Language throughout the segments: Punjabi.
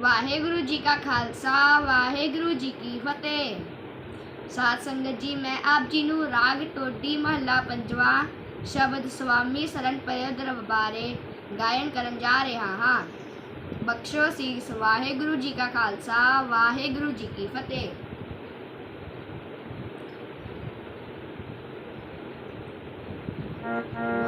ਵਾਹਿਗੁਰੂ ਜੀ ਕਾ ਖਾਲਸਾ, ਵਾਹਿਗੁਰੂ ਜੀ ਕੀ ਫਤਿਹ ਸਾਧ ਸੰਗਤ ਜੀ, ਮੈਂ ਆਪ ਜੀ ਨੂੰ ਰਾਗ ਟੋਡੀ ਮਹੱਲਾ ਪੰਜਵਾ ਸ਼ਬਦ ਸੁਆਮੀ ਸਰਨ ਪਯਦਰ ਬਾਰੇ ਗਾਇਨ ਕਰਨ ਜਾ ਰਿਹਾ ਹਾਂ ਬਖਸ਼ੋ ਸੀ ਵਾਹਿਗੁਰੂ ਜੀ ਕਾ ਖਾਲਸਾ, ਵਾਹਿਗੁਰੂ ਜੀ ਕੀ ਫਤਿਹ Thank you.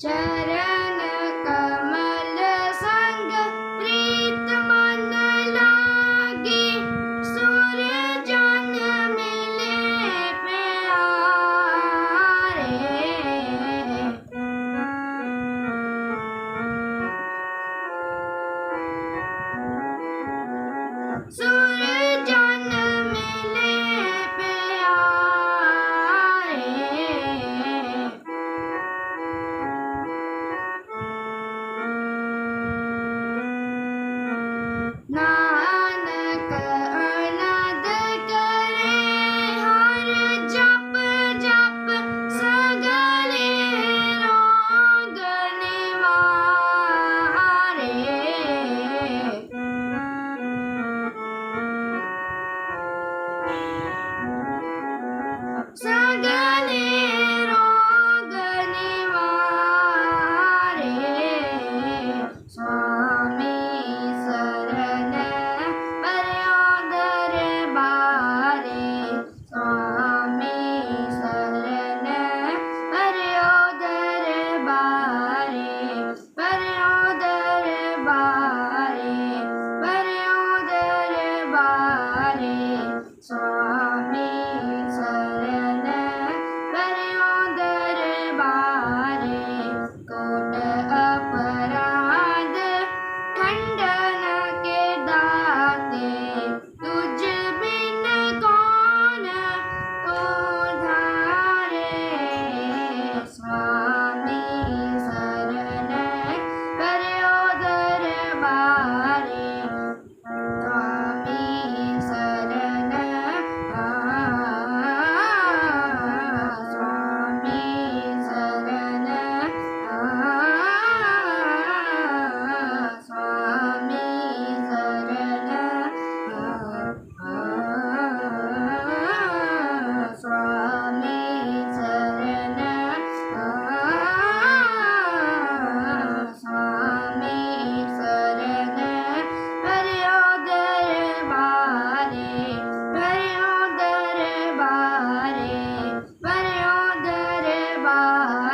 Ciao.